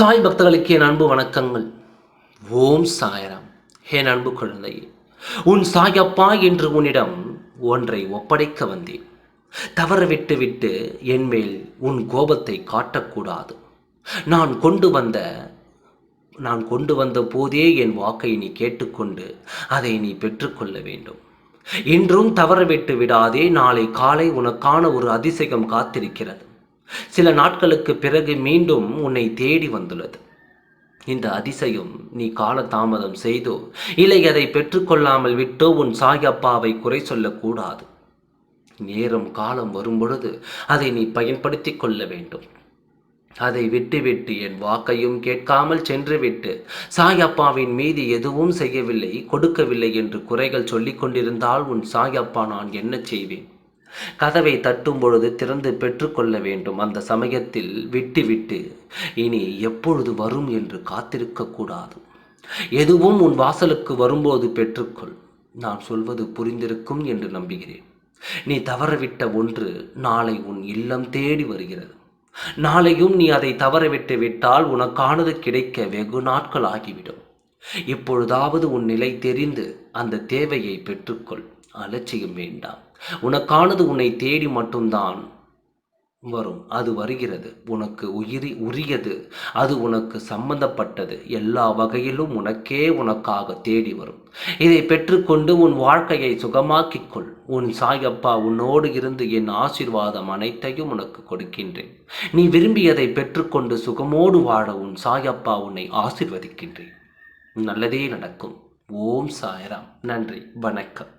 சாய் பக்தர்களுக்கு என் அன்பு வணக்கங்கள். ஓம் சாயராம். என் அன்பு குழந்தையே உன் சாயப்பா என்று உன்னிடம் ஒன்றை ஒப்படைக்க வந்தேன். தவற விட்டு விட்டு என்மேல் உன் கோபத்தை காட்டக்கூடாது. நான் கொண்டு வந்த நான் கொண்டு வந்த போதே என் வாக்கை நீ கேட்டுக்கொண்டு அதை நீ பெற்றுக்கொள்ள வேண்டும். இன்றும் தவறவிட்டு விடாதே நாளை காலை உனக்கான ஒரு அதிசயம் காத்திருக்கிறது. சில நாட்களுக்கு பிறகு மீண்டும் உன்னை தேடி வந்துள்ளது. இந்த அதிசயம் நீ கால தாமதம் செய்தோ இல்லை அதை பெற்றுக்கொள்ளாமல் விட்டோ உன் சாயப்பாவை குறை சொல்லக்கூடாது. நேரம் காலம் வரும்பொழுது அதை நீ பயன்படுத்தி கொள்ள வேண்டும். அதை விட்டுவிட்டு என் வாக்கையும் கேட்காமல் சென்றுவிட்டு சாயப்பாவின் மீது எதுவும் செய்யவில்லை கொடுக்கவில்லை என்று குறைகள் சொல்லிக் கொண்டிருந்தால் உன் சாயப்பா நான் என்ன செய்வேன்? கதவை தட்டும் பொழுது திறந்து பெற்றுக்கொள்ள வேண்டும். அந்த சமயத்தில் விட்டுவிட்டு இனி எப்பொழுது வரும் என்று காத்திருக்கக்கூடாது எதுவும் உன் வாசலுக்கு வரும்போது பெற்றுக்கொள். நான் சொல்வது புரிந்திருக்கும் என்று நம்புகிறேன். நீ தவறவிட்ட ஒன்று நாளை உன் இல்லம் தேடி வருகிறது. நாளையும் நீ அதை தவறவிட்டு விட்டால் உனக்கானது கிடைக்க வெகு நாட்கள் ஆகிவிடும். இப்பொழுதாவது உன் நிலை தெரிந்து அந்த தேவையை பெற்றுக்கொள். அலட்சியம் வேண்டாம். உனக்கானது உன்னை தேடி மட்டும்தான் வரும். அது வருகிறது. உனக்கு உயிரி உரியது. அது உனக்கு சம்பந்தப்பட்டது. எல்லா வகையிலும் உனக்கே உனக்காக தேடி வரும். இதை பெற்றுக்கொண்டு உன் வாழ்க்கையை சுகமாக்கிக் கொள் உன் சாயப்பா உன்னோடு இருந்து என் ஆசிர்வாதம் அனைத்தையும் உனக்கு கொடுக்கின்றேன். நீ விரும்பியதை பெற்றுக்கொண்டு சுகமோடு வாழ உன் சாயப்பா உன்னை ஆசிர்வதிக்கின்றேன். நல்லதே நடக்கும். ஓம் சாயராம். நன்றி. வணக்கம்.